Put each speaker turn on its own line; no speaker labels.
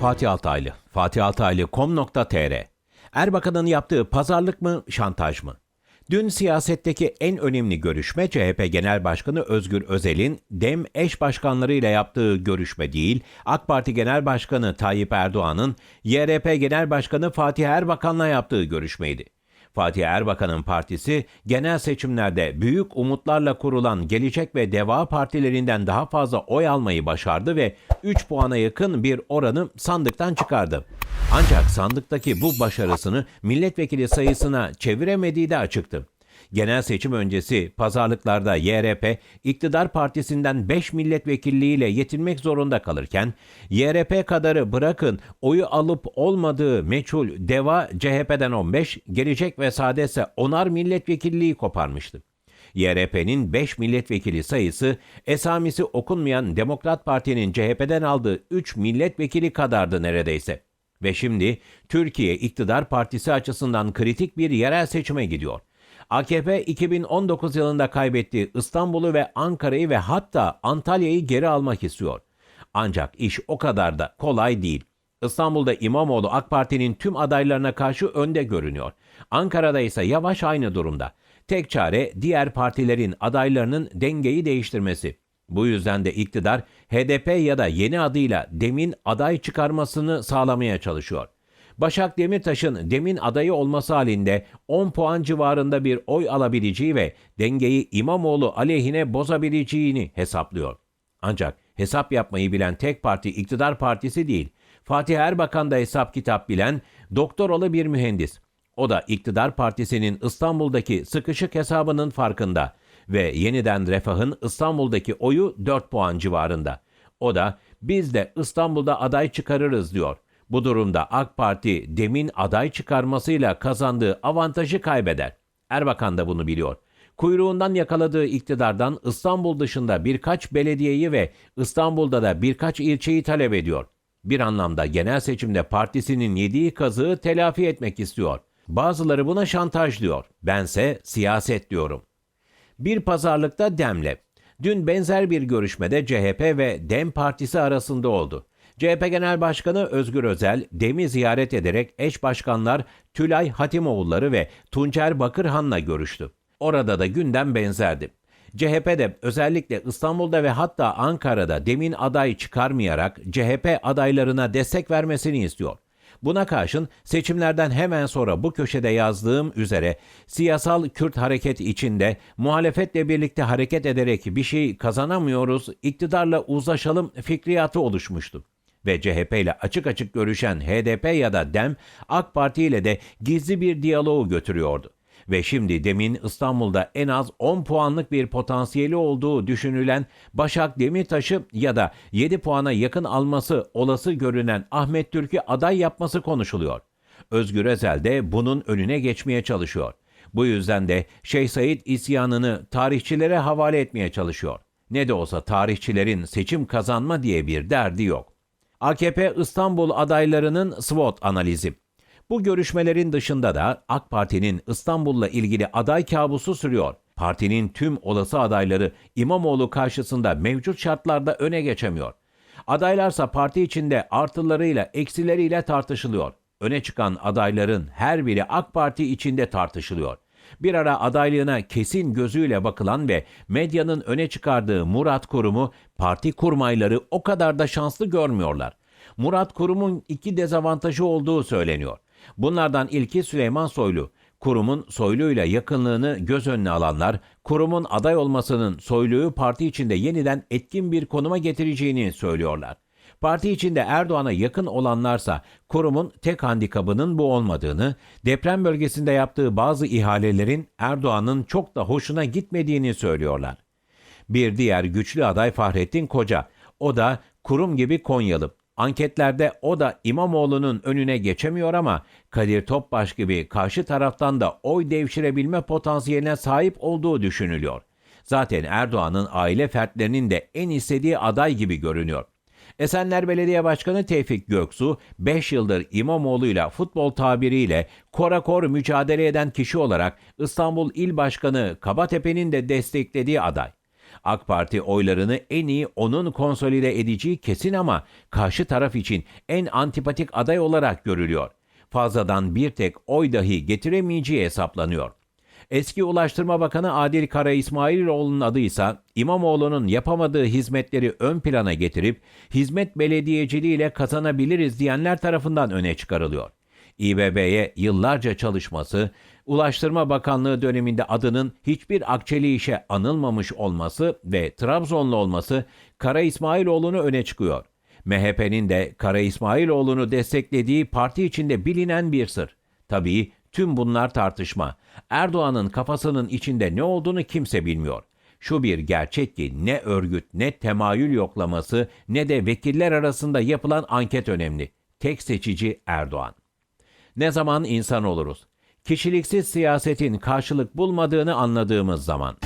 Fatih Altaylı, fatihaltaylı.com.tr Erbakan'ın yaptığı pazarlık mı, şantaj mı? Dün siyasetteki en önemli görüşme CHP Genel Başkanı Özgür Özel'in DEM eş başkanlarıyla yaptığı görüşme değil, AK Parti Genel Başkanı Tayyip Erdoğan'ın YRP Genel Başkanı Fatih Erbakan'la yaptığı görüşmeydi. Fatih Erbakan'ın partisi genel seçimlerde büyük umutlarla kurulan Gelecek ve Deva partilerinden daha fazla oy almayı başardı ve 3 puana yakın bir oranı sandıktan çıkardı. Ancak sandıktaki bu başarısını milletvekili sayısına çeviremediği de açıktı. Genel seçim öncesi pazarlıklarda YRP iktidar partisinden 5 milletvekilliğiyle yetinmek zorunda kalırken YRP kadarı bırakın oyu alıp olmadığı meçhul Deva CHP'den 15, Gelecek ve Saadet ise 10'ar milletvekilliği koparmıştı. YRP'nin 5 milletvekili sayısı esamisi okunmayan Demokrat Parti'nin CHP'den aldığı 3 milletvekili kadardı neredeyse. Ve şimdi Türkiye İktidar Partisi açısından kritik bir yerel seçime gidiyor. AKP 2019 yılında kaybettiği İstanbul'u ve Ankara'yı ve hatta Antalya'yı geri almak istiyor. Ancak iş o kadar da kolay değil. İstanbul'da İmamoğlu AK Parti'nin tüm adaylarına karşı önde görünüyor. Ankara'da ise yavaş aynı durumda. Tek çare diğer partilerin adaylarının dengeyi değiştirmesi. Bu yüzden de iktidar HDP ya da yeni adıyla Demin aday çıkarmasını sağlamaya çalışıyor. Başak Demirtaş'ın Demin adayı olması halinde 10 puan civarında bir oy alabileceği ve dengeyi İmamoğlu aleyhine bozabileceğini hesaplıyor. Ancak hesap yapmayı bilen tek parti iktidar partisi değil. Fatih Erbakan da hesap kitap bilen doktoralı bir mühendis. O da iktidar partisinin İstanbul'daki sıkışık hesabının farkında ve yeniden refahın İstanbul'daki oyu 4 puan civarında. O da biz de İstanbul'da aday çıkarırız diyor. Bu durumda AK Parti demin aday çıkarmasıyla kazandığı avantajı kaybeder. Erbakan da bunu biliyor. Kuyruğundan yakaladığı iktidardan İstanbul dışında birkaç belediyeyi ve İstanbul'da da birkaç ilçeyi talep ediyor. Bir anlamda genel seçimde partisinin yediği kazığı telafi etmek istiyor. Bazıları buna şantaj diyor. Bense siyaset diyorum. Bir pazarlıkta Dem'le. Dün benzer bir görüşmede CHP ve Dem Partisi arasında oldu. CHP Genel Başkanı Özgür Özel, Dem'i ziyaret ederek eş başkanlar Tülay Hatimoğulları ve Tuncer Bakırhan'la görüştü. Orada da gündem benzerdi. CHP de özellikle İstanbul'da ve hatta Ankara'da Dem'in aday çıkarmayarak CHP adaylarına destek vermesini istiyor. Buna karşın seçimlerden hemen sonra bu köşede yazdığım üzere siyasal Kürt hareket içinde muhalefetle birlikte hareket ederek bir şey kazanamıyoruz, iktidarla uzlaşalım fikriyatı oluşmuştu ve CHP ile açık açık görüşen HDP ya da DEM AK Parti ile de gizli bir diyaloğu götürüyordu. Ve şimdi demin İstanbul'da en az 10 puanlık bir potansiyeli olduğu düşünülen Başak Demirtaş'ı ya da 7 puana yakın alması olası görünen Ahmet Türk'ü aday yapması konuşuluyor. Özgür Özel de bunun önüne geçmeye çalışıyor. Bu yüzden de Şeyh Said isyanını tarihçilere havale etmeye çalışıyor. Ne de olsa tarihçilerin seçim kazanma diye bir derdi yok. AKP İstanbul adaylarının SWOT analizi. Bu görüşmelerin dışında da AK Parti'nin İstanbul'la ilgili aday kabusu sürüyor. Partinin tüm olası adayları İmamoğlu karşısında mevcut şartlarda öne geçemiyor. Adaylarsa parti içinde artılarıyla eksileriyle tartışılıyor. Öne çıkan adayların her biri AK Parti içinde tartışılıyor. Bir ara adaylığına kesin gözüyle bakılan ve medyanın öne çıkardığı Murat Kurum'u parti kurmayları o kadar da şanslı görmüyorlar. Murat Kurum'un iki dezavantajı olduğu söyleniyor. Bunlardan ilki Süleyman Soylu. Kurumun Soylu'yla yakınlığını göz önüne alanlar, kurumun aday olmasının Soylu'yu parti içinde yeniden etkin bir konuma getireceğini söylüyorlar. Parti içinde Erdoğan'a yakın olanlarsa kurumun tek handikabının bu olmadığını, deprem bölgesinde yaptığı bazı ihalelerin Erdoğan'ın çok da hoşuna gitmediğini söylüyorlar. Bir diğer güçlü aday Fahrettin Koca. O da kurum gibi Konyalı. Anketlerde o da İmamoğlu'nun önüne geçemiyor ama Kadir Topbaş gibi karşı taraftan da oy devşirebilme potansiyeline sahip olduğu düşünülüyor. Zaten Erdoğan'ın aile fertlerinin de en istediği aday gibi görünüyor. Esenler Belediye Başkanı Tevfik Göksu 5 yıldır İmamoğlu'yla futbol tabiriyle korakor mücadele eden kişi olarak İstanbul İl Başkanı Kabatepe'nin de desteklediği aday. AK Parti oylarını en iyi onun konsolide edeceği kesin ama karşı taraf için en antipatik aday olarak görülüyor. Fazladan bir tek oy dahi getiremeyeceği hesaplanıyor. Eski Ulaştırma Bakanı Adil Kara İsmailoğlu'nun adı ise İmamoğlu'nun yapamadığı hizmetleri ön plana getirip hizmet belediyeciliğiyle kazanabiliriz diyenler tarafından öne çıkarılıyor. İBB'ye yıllarca çalışması, Ulaştırma Bakanlığı döneminde adının hiçbir akçeli işe anılmamış olması ve Trabzonlu olması Kara İsmailoğlu'nu öne çıkıyor. MHP'nin de Kara İsmailoğlu'nu desteklediği parti içinde bilinen bir sır. Tabii tüm bunlar tartışma. Erdoğan'ın kafasının içinde ne olduğunu kimse bilmiyor. Şu bir gerçek ki ne örgüt ne temayül yoklaması ne de vekiller arasında yapılan anket önemli. Tek seçici Erdoğan. Ne zaman insan oluruz? Kişiliksiz siyasetin karşılık bulmadığını anladığımız zaman.